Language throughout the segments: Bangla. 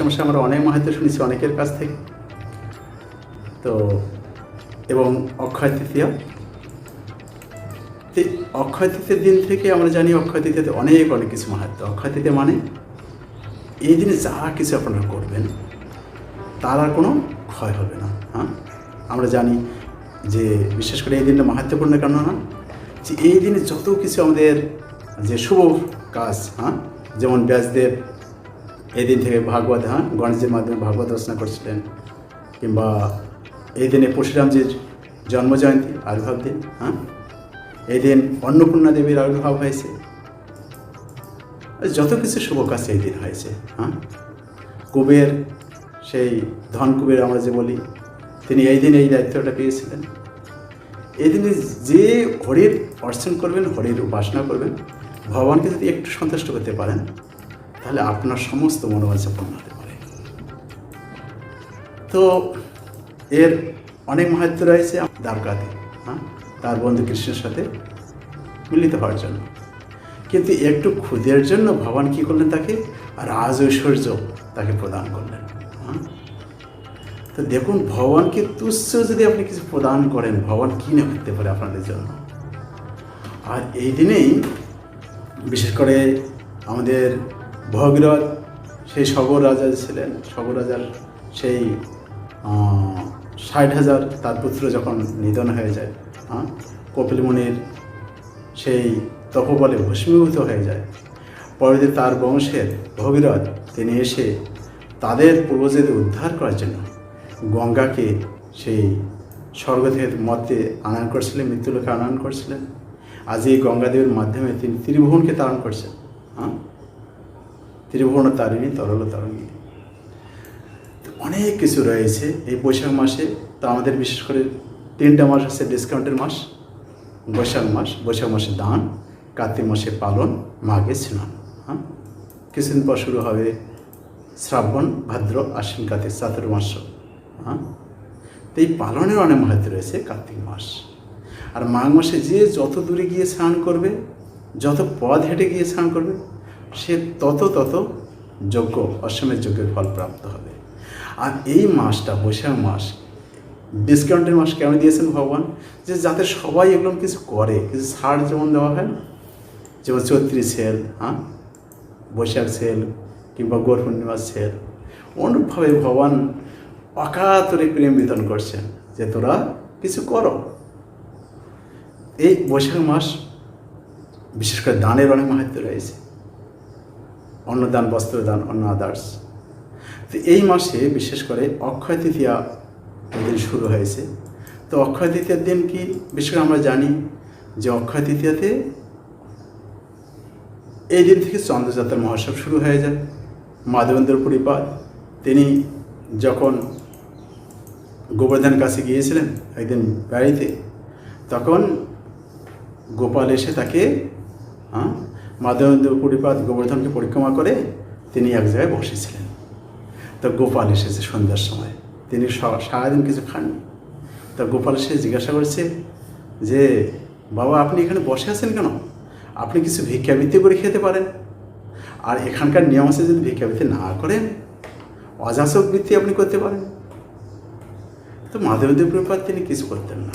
মাসে আমরা অনেক মাহাত্ম শুনেছি, অনেকের কাছ থেকে। তো, এবং অক্ষয় তৃতীয়া। অক্ষয় তৃতীয় দিন থেকে আমরা জানি অক্ষয় তৃতীয়তে অনেক অনেক কিছু মাহাত্ম অক্ষয় তৃতীয় মানে এই দিনে যা কিছু আপনারা করবেন, তার আর কোনো ক্ষয় হবে না হ্যাঁ? আমরা জানি যে, বিশেষ করে এই দিনটা মাহাত্মপূর্ণ কেন না, যে এই দিনে যত কিছু আমাদের যে শুভ কাজ হ্যাঁ? যেমন ব্যাসদেব এই দিন থেকে ভাগবত হ্যাঁ? গণেশের মাধ্যমে ভাগবত রচনা করছিলেন। কিংবা এই দিনে পরশুরামজির জন্মজয়ন্তী, আবির্ভাব দিন হ্যাঁ? এই দিন অন্নপূর্ণা দেবীর আবির্ভাব হয়েছে। যত কিছু শুভ কাজ এই দিন হয়েছে হ্যাঁ? কুবের, সেই ধন কুবের আমরা যে বলি, তিনি এই দিন এই দায়িত্বটা পেয়েছিলেন। এই দিনে যে হরির অর্চন করবেন, হরির উপাসনা করবেন, ভগবানকে যদি একটু সন্তুষ্ট করতে পারেন তাহলে আপনার সমস্ত মনোবাঞ্ছা পূর্ণ হতে পারে। তো এর অনেক মাহাত্ম রয়েছে দ্বারকাতে হ্যাঁ? তার বন্ধু কৃষ্ণের সাথে মিলিত হওয়ার জন্য। কিন্তু একটু ক্ষুদের জন্য ভগবান কী করলেন তাকে? রাজ ঐশ্বর্য তাকে প্রদান করলেন হ্যাঁ? তো দেখুন, ভগবানকে তুচ্ছ যদি আপনি কিছু প্রদান করেন, ভগবান কী না করতে পারে আপনাদের জন্য? আর এই দিনেই বিশেষ করে আমাদের ভগীরথ, সেই সগর রাজা ছিলেন। সগর রাজার সেই ষাট হাজার তার পুত্র যখন নিধন হয়ে যায় হ্যাঁ কপিল মুনির সেই তপবলে ভস্মীভূত হয়ে যায়। পরে তার বংশের ভগীরথ, তিনি এসে তাদের পূর্বজদের উদ্ধার করার জন্য গঙ্গাকে সেই স্বর্গ থেকে মর্তে আনয়ন করছিলেন, মৃত্যুলোকে আনয়ন করছিলেন। আজ এই গঙ্গাদেবের মাধ্যমে তিনি ত্রিভুবনকে তারণ করছেন হ্যাঁ ত্রিভুবন তারিণী, তরল তরঙ্গী অনেক কিছু রয়েছে এই বৈশাখ মাসে। তো আমাদের বিশেষ করে তিনটা মাস আছে ডিসকাউন্টের মাস, বৈশাখ মাস, বৈশাখ মাসে দান, কার্তিক মাসে পালন, মাঘে স্নান হ্যাঁ? কিছুদিন পর শুরু হবে শ্রাবণ, ভাদ্র, আশ্বিন, কার্তিক চাতুর্মাস হ্যাঁ? তো এই পালনের অনেক মাহাত্ম রয়েছে কার্তিক মাস। আর মাঘ মাসে যে যত দূরে গিয়ে স্নান করবে, যত পথ হেঁটে গিয়ে স্নান করবে সে তত তত যোগ্য অশ্বমের যোগ্যের ফল প্রাপ্ত হবে। আর এই মাসটা, বৈশাখ মাস ডিসকাউন্টের মাস কেন দিয়েছেন ভগবান? যে যাতে সবাই এগুলো কিছু করে, কিছু ছাড় যেমন দেওয়া হয় যেমন চৈত্রী সেল হ্যাঁ? বৈশাখ সেল কিংবা গৌর পূর্ণিমার সেল। অনুরূপভাবে ভগবান অকাতরে প্রেম বিতরণ করছেন যে তোরা কিছু করো। এই বৈশাখ মাস বিশেষ করে দানের অনেক মাহাত্ম রয়েছে। অন্নদান বস্ত্রদান অন্য আদার্স তো এই মাসে বিশেষ করে অক্ষয় তৃতীয়া দিন শুরু হয়েছে। তো অক্ষয় তৃতীয়ার দিন কি? বিশেষ করে আমরা জানি যে অক্ষয় তৃতীয়াতে এই দিন থেকে চন্দ্রযাত্রার মহোৎসব শুরু হয়ে যায়। মাধবেন্দ্র পরিপাত তিনি যখন গোবর্ধন কাছে গিয়েছিলেন একদিন বাড়িতে, তখন গোপাল এসে তাকে হ্যাঁ মাধবেন্দ্র পরিপাত গোবর্ধনকে পরিক্রমা করে তিনি এক জায়গায় বসেছিলেন। তো গোপাল এসেছে সন্ধ্যার সময়। তিনি সারাদিন কিছু খাননি। তা গোপাল এসে জিজ্ঞাসা করেছে যে, বাবা, আপনি এখানে বসে আছেন কেন? আপনি কিছু ভিক্ষাবৃত্তি করে খেতে পারেন। আর এখানকার নিয়ম আছে যদি ভিক্ষাবৃত্তি না করেন অযাচক বৃত্তি আপনি করতে পারেন। তো মাধবেন্দ্র প্রপাত তিনি কিছু করতেন না।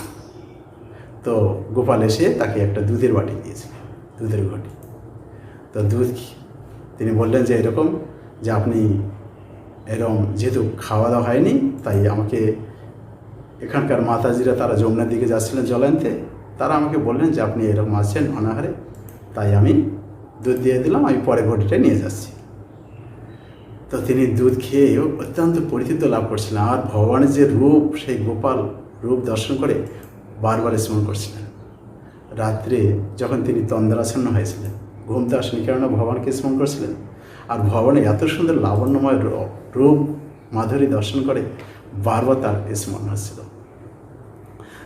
তো গোপাল এসে তাকে একটা দুধের বাটি দিয়েছিল, দুধের বাটি তো দুধ তিনি বললেন যে, এরকম যে আপনি এরকম যেহেতু খাওয়া দাওয়া হয়নি, তাই আমাকে এখানকার মাতাজিরা তারা যমুনার দিকে যাচ্ছিলেন জল আনতে তারা আমাকে বললেন যে, আপনি এরকম আছেন অনাহারে, তাই আমি দুধ দিয়ে দিলাম, আমি পরে ঘটিটা নিয়ে যাচ্ছি। তো তিনি দুধ খেয়ে অত্যন্ত পরিচিত লাভ করছিলেন। আর ভগবানের যে রূপ, সেই গোপাল রূপ দর্শন করে বারবার স্মরণ করছিলেন। রাত্রে যখন তিনি তন্দ্রাচ্ছন্ন হয়েছিলেন ঘুমতে আসেনি, কেননা ভগবানকে স্মরণ করছিলেন। আর ভগবানের এত সুন্দর লাবণ্যময় রূপ মাধুরী দর্শন করে বারবার তার স্মরণ হচ্ছিল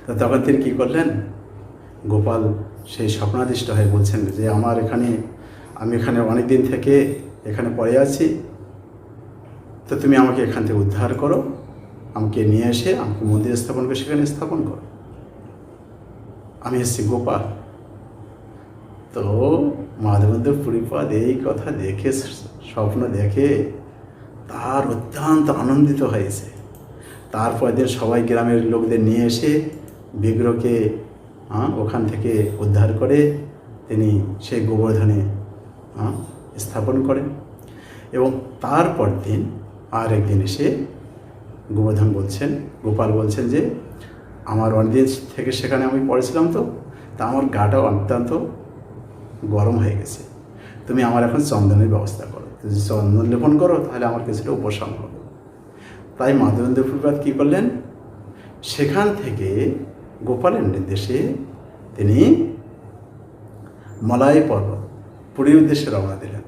তো তখন তিনি কী করলেন? গোপাল সেই স্বপ্নাদিষ্ট হয়ে বলছেন যে, আমার এখানে, আমি এখানে অনেক দিন থেকে এখানে পড়ে আছি। তো তুমি আমাকে এখান থেকে উদ্ধার করো। আমাকে নিয়ে এসে আমাকে মন্দির স্থাপন করে সেখানে স্থাপন করো। আমি এসেছি গোপাল। তো মাধবেন্দ্র পুরীপাদ এই কথা দেখে, স্বপ্ন দেখে তার অত্যন্ত আনন্দিত হয়েছে। তারপর দিন সবাই গ্রামের লোকদের নিয়ে এসে বিগ্রহকে ওখান থেকে উদ্ধার করে তিনি সেই গোবর্ধনে স্থাপন করেন। এবং তারপর দিন আর একদিন এসে গোবর্ধন বলছেন, গোপাল বলছেন যে, আমার অনেকদিন থেকে সেখানে আমি পড়েছিলাম তো, তা আমার গাটা অত্যন্ত গরম হয়ে গেছে। তুমি আমার এখন চন্দনের ব্যবস্থা করো। যদি চন্দন লেপন করো, তাহলে আমার কিছুটা উপশম হবে। তাই মাধবেন্দ্র প্রপাত কী করলেন? সেখান থেকে গোপালের নির্দেশে তিনি মলাই পর্বত পুরীর উদ্দেশ্যে রওনা দিলেন।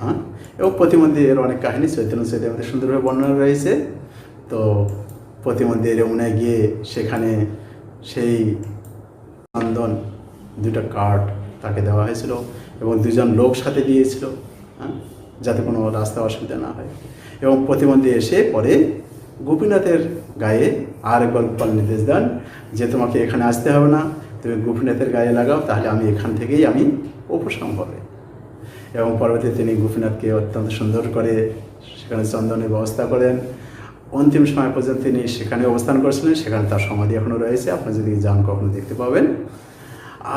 হ্যাঁ? এবং প্রতিমধ্যে এর অনেক কাহিনী, চৈতন্য চৈতন্য সুন্দরভাবে বর্ণনা রয়েছে। তো প্রতিমধ্যে রেমুনায় গিয়ে সেখানে সেই চন্দন, দুটো কার্ড তাকে দেওয়া হয়েছিল এবং দুজন লোক সাথে দিয়েছিল হ্যাঁ যাতে কোনো রাস্তা অসুবিধা না হয়। এবং প্রতিমধ্যে এসে পরে গোপীনাথের গায়ে আর একবার গোপাল নির্দেশ দেন যে, তোমাকে এখানে আসতে হবে না, তুমি গোপীনাথের গায়ে লাগাও, তাহলে আমি এখান থেকেই আমি উপশম হবে। এবং পরবর্তী তিনি গোপীনাথকে অত্যন্ত সুন্দর করে সেখানে চন্দনের ব্যবস্থা করেন। অন্তিম সময় পর্যন্ত তিনি সেখানে অবস্থান করেছিলেন, সেখানে তার সমাধি এখনও রয়েছে। আপনি যদি যান, কখনো দেখতে পাবেন।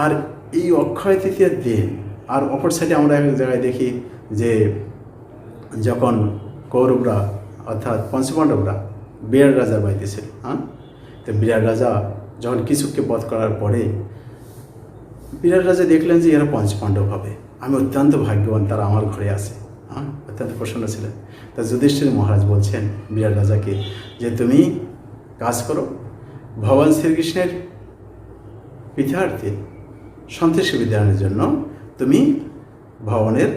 আর এই অক্ষয় তৃতীয়ার দিন আর অপর সাইডে আমরা এক জায়গায় দেখি যে যখন কৌরবরা অর্থাৎ পঞ্চপাণ্ডবরা বিরাট বাড়িতে ছিল হ্যাঁ? তো বিরাট রাজা যখন কিছুকে বধ করার পরে বিরাট রাজা দেখলেন যে এরা পঞ্চপাণ্ডব হবে। আমি অত্যন্ত ভাগ্যবান তারা আমার ঘরে আছে হ্যাঁ? অত্যন্ত প্রসন্ন ছিলেন। তা যুধিষ্ঠির মহারাজ বলছেন বিরাট রাজাকে যে তুমি কাজ করো। ভগবান শ্রীকৃষ্ণের পিতার্থে সন্ত্রাসী বিদ্যায়নের জন্য তুমি ভবনের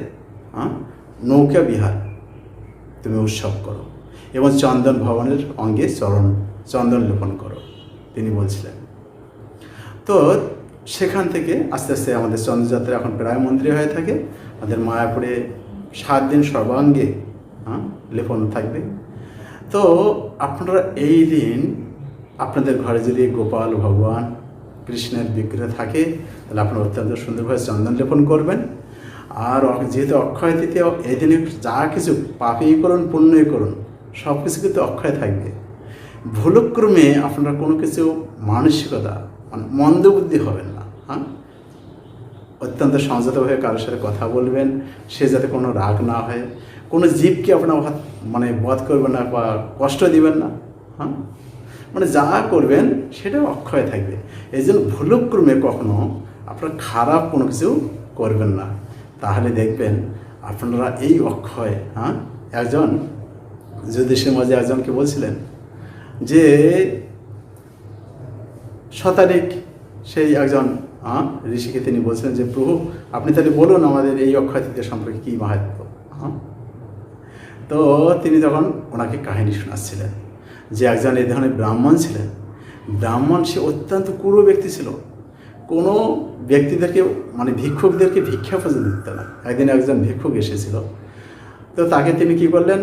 নৌকা বিহার তুমি উৎসব করো এবং চন্দন ভবনের অঙ্গে চরণ চন্দন লেপন করো তিনি বলছিলেন। তো সেখান থেকে আস্তে আস্তে আমাদের চন্দ্রযাত্রা এখন প্রায় মন্ত্রী হয়ে থাকে। আমাদের মায়াপুরে সাত দিন সর্বাঙ্গে হ্যাঁ, লেপন থাকবে। তো আপনারা এই দিন আপনাদের ঘরে যদি গোপাল ভগবান কৃষ্ণের বিগ্রহ থাকে, তাহলে আপনারা অত্যন্ত সুন্দরভাবে চন্দন লেপন করবেন। আর যেহেতু অক্ষয় তৃতীয় এই দিনে যা কিছু পাপই করুন, পুণ্যই করুন, সব কিছু কিন্তু অক্ষয় থাকবে। ভুলক্রমে আপনারা কোনো কিছু মানসিকতা মানে মন্দবুদ্ধি হবেন না হ্যাঁ? অত্যন্ত সংযতভাবে কারোর সাথে কথা বলবেন, সে যাতে কোনো রাগ না হয়, কোনো জীবকে আপনার মানে বধ করবেন না বা কষ্ট দিবেন না হ্যাঁ? মানে যা করবেন সেটা অক্ষয় থাকবে। এই জন্য ভুলক্রমে কখনো আপনারা খারাপ কোনো কিছু করবেন না। তাহলে দেখবেন আপনারা এই অক্ষয় হ্যাঁ একজন যুধিষ্ঠির মাঝে একজনকে বলছিলেন যে, শতাধিক সেই একজন হ্যাঁ ঋষিকে তিনি বলছিলেন যে, প্রভু, আপনি তাহলে বলুন আমাদের এই অক্ষয় তৃতীয় সম্পর্কে কী মাহাত্ম হ্যাঁ। তো তিনি তখন ওনাকে কাহিনী শোনাচ্ছিলেন যে, একজন এই ধরনের ব্রাহ্মণ ছিলেন। ব্রাহ্মণ সে অত্যন্ত কুরু ব্যক্তি ছিল। কোনো ব্যক্তিদেরকে মানে ভিক্ষুকদেরকে ভিক্ষা পর্যন্ত দিত না। একদিন একজন ভিক্ষুক এসেছিল। তো তাকে তিনি কি করলেন?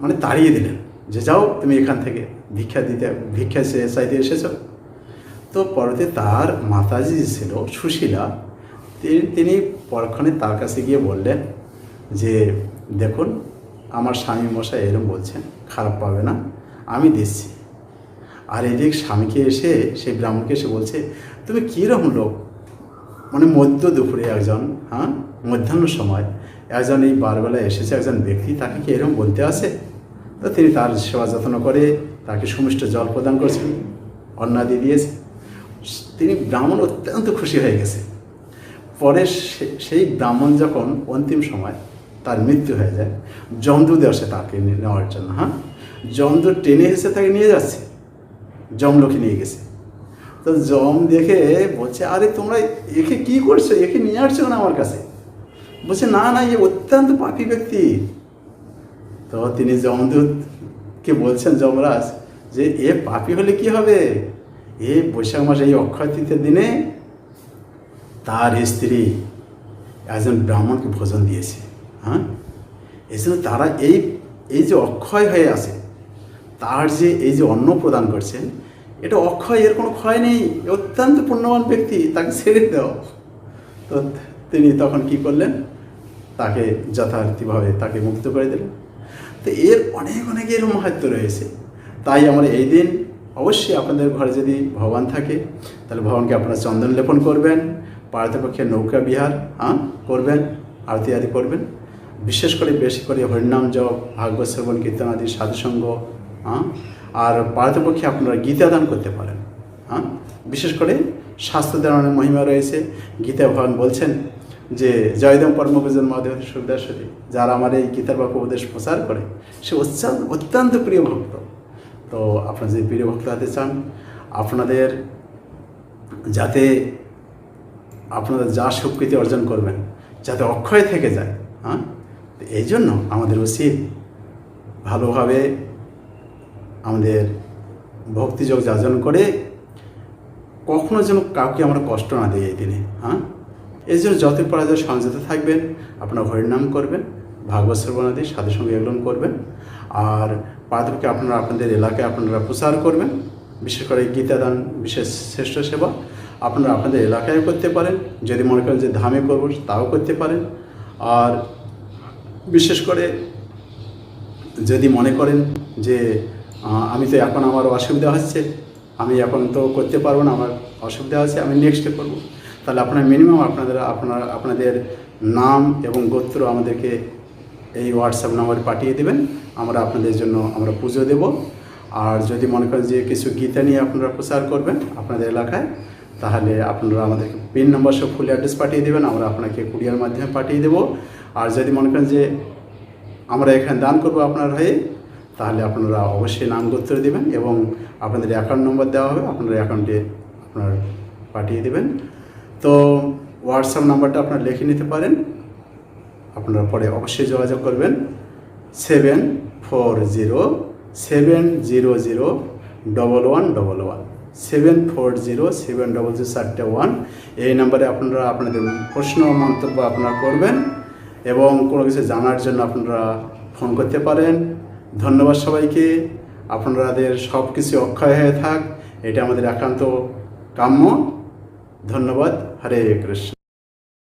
মানে তাড়িয়ে দিলেন যে, যাও, তুমি এখান থেকে ভিক্ষা দিতে, ভিক্ষা সে চাইতে এসেছ? তো পরতে তার মাতাজি ছিল, সুশীলা তিনি পরক্ষণে তার কাছে গিয়ে বললেন যে, দেখুন, আমার স্বামী মশাই এরকম বলছেন, খারাপ পাবে না, আমি দিচ্ছি। আর এদিক স্বামীকে এসে, সেই ব্রাহ্মণকে এসে বলছে, তুমি কীরকম লোক? মানে মধ্য দুপুরে একজন হ্যাঁ মধ্যাহ্ন সময়, একজন এই বারবেলায় এসেছে, একজন ব্যক্তি তাকে কি এরকম বলতে আসে? তো তিনি তার সেবা যত্ন করে তাকে সুমিষ্ট জল প্রদান করছেন অন্নাদি দিয়েছে। তিনি ব্রাহ্মণ অত্যন্ত খুশি হয়ে গেছে। পরে সেই ব্রাহ্মণ যখন অন্তিম সময় তার মৃত্যু হয়ে যায়, যমদূত আসে তাকে নেওয়ার জন্য হ্যাঁ? যমদূত টেনে এসে তাকে নিয়ে যাচ্ছে। যমলোকে নিয়ে গেছে। তো জম দেখে বলছে, আরে, তোমরা একে কি করছ? একে নিয়ে আসছো না আমার কাছে? বলছে, না না, এ অত্যন্ত পাপী ব্যক্তি। তো তিনি যমদূতকে বলছেন, যমরাজ, যে এ পাপী হলে কি হবে? এ বৈশাখ মাসে এই অক্ষয় দিনে তার স্ত্রী একজন ব্রাহ্মণকে ভোজন দিয়েছে হ্যাঁ? এই তারা এই এই যে অক্ষয় হয়ে আছে তার যে এই যে অন্ন প্রদান করছেন, এটা অক্ষয়, এর কোনো ক্ষয় নেই। অত্যন্ত পুণ্যবান ব্যক্তি, তাকে ছেড়ে দেওয়া তো তিনি তখন কি করলেন? তাকে যথার্থীভাবে তাকে মুক্ত করে দিলেন। তো এর অনেক অনেক এর মাহাত্ম রয়েছে। তাই আমরা এই দিন অবশ্যই আপনাদের ঘরে যদি ভগবান থাকে, তাহলে ভগবানকে আপনারা চন্দন লেপন করবেন পারতপক্ষে নৌকা বিহার হ্যাঁ করবেন, আরতি আদি করবেন। বিশেষ করে বেশি করে হরিনাম জপ, ভাগবত শ্রবণ, কীর্তন আদি, সাধুসঙ্গ হ্যাঁ? আর পারতপক্ষে আপনারা গীতা দান করতে পারেন হ্যাঁ? বিশেষ করে স্বাস্থ্যদের অনেক মহিমা রয়েছে। গীতা ভগবান বলছেন যে, জয়দেব পরমভূজন মহাদেব সুখদাসী যারা আমার এই গীতার বাক্য উপদেশ প্রচার করে, সে অত্যন্ত অত্যন্ত প্রিয় ভক্ত। তো আপনারা যদি প্রিয় ভক্ত হতে চান, আপনাদের যাতে আপনারা যা স্বীকৃতি অর্জন করবেন, যাতে অক্ষয় থেকে যায় হ্যাঁ? এই জন্য আমাদের উচিত ভালোভাবে আমাদের ভক্তিযোগ যাজন করে কখনো যেন কাউকে আমরা কষ্ট না দিই এই দিনে হ্যাঁ? এই জন্য যত পারা যায় সংযত থাকবেন, আপনার হরিনাম করবেন, ভাগবত শ্রবণাদি, সাধু সঙ্গে এগুলো করবেন, আর পাদকে আপনারা আপনাদের এলাকায় আপনারা প্রচার করবেন, বিশেষ করে গীতাদান, বিশেষ শ্রেষ্ঠ সেবা আপনারা আপনাদের এলাকায় করতে পারেন, যদি মনে করেন যে ধামে করব তাও করতে পারেন, আর বিশেষ করে যদি মনে করেন যে আমি তো এখন আমার অসুবিধা হচ্ছে। আমি এখন তো করতে পারব না, আমার অসুবিধা হচ্ছে, আমি নেক্সটে করব। তাহলে আপনার মিনিমাম আপনাদের, আপনার, আপনাদের নাম এবং গোত্র আমাদেরকে এই হোয়াটসঅ্যাপ নাম্বারে পাঠিয়ে দেবেন। আমরা আপনাদের জন্য আমরা পুজো দেব। আর যদি মনে করেন যে কিছু গীতা নিয়ে আপনারা প্রচার করবেন আপনাদের এলাকায়, তাহলে আপনারা আমাদেরকে পিন নাম্বার সব ফুল অ্যাড্রেস পাঠিয়ে দেবেন, আমরা আপনাকে কুরিয়ার মাধ্যমে পাঠিয়ে দেবো। আর যদি মনে করেন যে আমরা এখানে দান করব আপনার হয়ে তাহলে আপনারা অবশ্যই নাম গোত্র দেবেন এবং আপনাদের অ্যাকাউন্ট নম্বর দেওয়া হবে আপনার অ্যাকাউন্টে আপনার পাঠিয়ে দেবেন। তো হোয়াটসঅ্যাপ নাম্বারটা আপনারা লিখে নিতে পারেন। আপনারা পরে অবশ্যই যোগাযোগ করবেন। Seven four zero seven zero zero double one double one seven four zero seven double zero চারটে ওয়ান এই নাম্বারে আপনারা আপনাদের প্রশ্ন, মন্তব্য আপনারা করবেন এবং কোনো কিছু জানার জন্য আপনারা ফোন করতে পারেন। ধন্যবাদ সবাইকে। আপনাদের সব কিছু অক্ষয় হয়ে থাক। এটা আমাদের একান্ত কাম্য। ধন্যবাদ। হরে কৃষ্ণ।